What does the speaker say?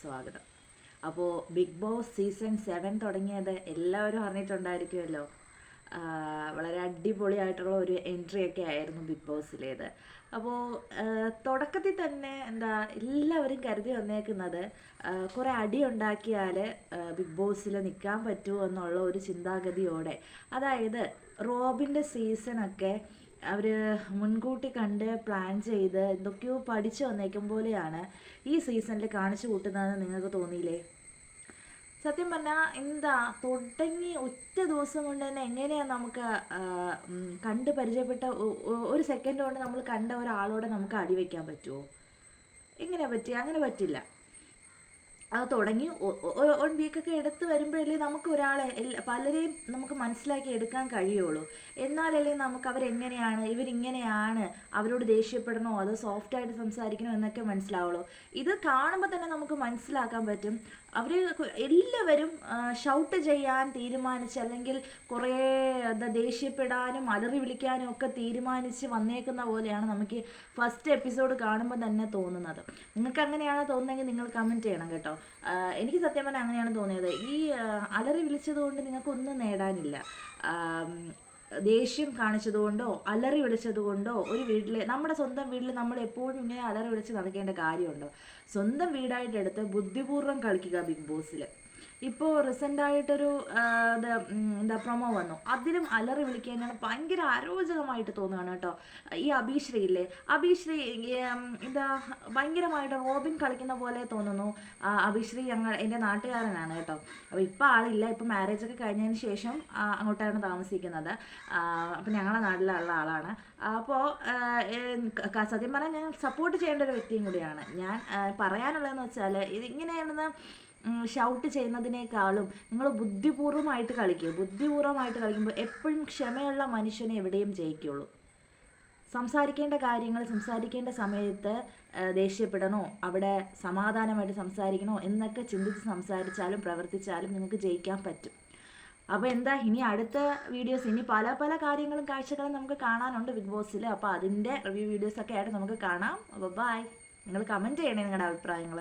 സ്വാഗതം. അപ്പോൾ big boss season seven തുടങ്ങിയത് എല്ലാവരും അറിഞ്ഞിട്ടുണ്ടായിരിക്കുമല്ലോ. വളരെ അടിപൊളിയായിട്ടുള്ള ഒരു എൻട്രി ഒക്കെ ആയിരുന്നു ബിഗ് ബോസിലേത് അപ്പോൾ തുടക്കത്തിൽ തന്നെ എന്താ എല്ലാവരും കരുതി വന്നേക്കുന്നത് കുറേ അടി ഉണ്ടാക്കിയാൽ ബിഗ് ബോസിൽ നിൽക്കാൻ പറ്റുമോ എന്നുള്ള ഒരു ചിന്താഗതിയോടെ. അതായത് റോബിന്റെ സീസണൊക്കെ അവർ മുൻകൂട്ടി കണ്ട് പ്ലാൻ ചെയ്ത് എന്തൊക്കെയോ പഠിച്ചു വന്നേക്കും പോലെയാണ് ഈ സീസണിൽ കാണിച്ചു കൂട്ടുന്നതെന്ന് നിങ്ങൾക്ക് തോന്നിയില്ലേ? സത്യം പറഞ്ഞാൽ എന്താ തുടങ്ങി ഒറ്റ ദിവസം കൊണ്ട് തന്നെ എങ്ങനെയാണ് നമുക്ക് കണ്ട് പരിചയപ്പെട്ട ഒരു സെക്കൻഡ് കൊണ്ട് നമ്മൾ കണ്ട ഒരാളോട് നമുക്ക് അടി വെക്കാൻ പറ്റുമോ എങ്ങനെ പറ്റി അങ്ങനെ പറ്റില്ല അത് തുടങ്ങി വൺ വീക്കൊക്കെ എടുത്ത് വരുമ്പോഴല്ലേ നമുക്ക് ഒരാളെ പലരെയും നമുക്ക് മനസ്സിലാക്കി എടുക്കാൻ കഴിയുള്ളൂ. എന്നാലല്ലേ നമുക്ക് അവരെങ്ങനെയാണ് ഇവരിങ്ങനെയാണ് അവരോട് ദേഷ്യപ്പെടണോ അതോ സോഫ്റ്റായിട്ട് സംസാരിക്കണോ എന്നൊക്കെ മനസ്സിലാവുള്ളൂ. ഇത് കാണുമ്പോൾ തന്നെ നമുക്ക് മനസ്സിലാക്കാൻ പറ്റും. അവർ എല്ലാവരും ഷൗട്ട് ചെയ്യാൻ തീരുമാനിച്ച് അല്ലെങ്കിൽ കുറേ എന്താ ദേഷ്യപ്പെടാനും അലറി വിളിക്കാനും ഒക്കെ തീരുമാനിച്ച് വന്നേക്കുന്ന പോലെയാണ് നമുക്ക് ഫസ്റ്റ് എപ്പിസോഡ് കാണുമ്പോൾ തന്നെ തോന്നുന്നത്. നിങ്ങൾക്ക് അങ്ങനെയാണ് തോന്നുന്നതെങ്കിൽ നിങ്ങൾ കമന്റ് ചെയ്യണം കേട്ടോ. എനിക്ക് സത്യം പറഞ്ഞാൽ അങ്ങനെയാണ് തോന്നിയത്. ഈ അലറി വിളിച്ചതുകൊണ്ട് നിങ്ങൾക്കൊന്നും നേടാനില്ല. ദേഷ്യം കാണിച്ചതുകൊണ്ടോ അലറി വിളിച്ചതുകൊണ്ടോ ഒരു വീട്ടിൽ നമ്മുടെ സ്വന്തം വീട്ടിൽ നമ്മൾ എപ്പോഴും ഇങ്ങനെ അലറി വിളിച്ച് നടക്കേണ്ട കാര്യമുണ്ടോ? സ്വന്തം വീടായിട്ട് എടുത്ത് ബുദ്ധിപൂർവം കളിക്കുക ബിഗ് ബോസിൽ ഇപ്പോൾ റീസെന്റ് ആയിട്ടൊരു എന്താ പ്രൊമോ വന്നു. അതിലും അലറി വിളിക്കാനാണ് ഭയങ്കര അരോചകമായിട്ട് തോന്നുകയാണ് കേട്ടോ. ഈ അഭിശ്രീ ഇല്ലേ അഭിശ്രീ എന്താ ഭയങ്കരമായിട്ട് റോബിൻ കളിക്കുന്ന പോലെ തോന്നുന്നു. അഭിശ്രീ ഞങ്ങൾ എന്റെ നാട്ടുകാരനാണ് കേട്ടോ. അപ്പോൾ ഇപ്പോൾ ആളില്ല. ഇപ്പോൾ മാരേജ് ഒക്കെ കഴിഞ്ഞതിന് ശേഷം അങ്ങോട്ടാണ് താമസിക്കുന്നത്. അപ്പോൾ ഞങ്ങളുടെ നാട്ടിലുള്ള ആളാണ്. അപ്പോൾ സത്യം പറഞ്ഞാൽ ഞാൻ സപ്പോർട്ട് ചെയ്യേണ്ട ഒരു വ്യക്തിയും കൂടിയാണ്. ഞാൻ പറയാനുള്ളതെന്ന് വെച്ചാൽ ഇങ്ങനെയാണെന്ന് ഷൗട്ട് ചെയ്യുന്നതിനേക്കാളും നിങ്ങൾ ബുദ്ധിപൂർവമായിട്ട് കളിക്കുക. ബുദ്ധിപൂർവമായിട്ട് കളിക്കുമ്പോൾ എപ്പോഴും ക്ഷമയുള്ള മനുഷ്യനെ എവിടെയും ജയിക്കുള്ളൂ. സംസാരിക്കേണ്ട കാര്യങ്ങൾ സംസാരിക്കേണ്ട സമയത്ത് ദേഷ്യപ്പെടണോ? അവിടെ സമാധാനമായിട്ട് സംസാരിക്കണോ? എന്നൊക്കെ ചിന്തിച്ച് സംസാരിച്ചാലും പ്രവർത്തിച്ചാലും നിങ്ങൾക്ക് ജയിക്കാൻ പറ്റും. അപ്പോൾ എന്താ ഇനി അടുത്ത വീഡിയോസ് ഇനി പല പല കാര്യങ്ങളും കാഴ്ചകളും നമുക്ക് കാണാനുണ്ട് ബിഗ് ബോസിൽ അപ്പോൾ അതിന്റെ റിവ്യൂ വീഡിയോസൊക്കെ ആയിട്ട് നമുക്ക് കാണാം. അപ്പോൾ ബൈ നിങ്ങൾ കമന്റ് ചെയ്യണേ നിങ്ങളുടെ അഭിപ്രായങ്ങൾ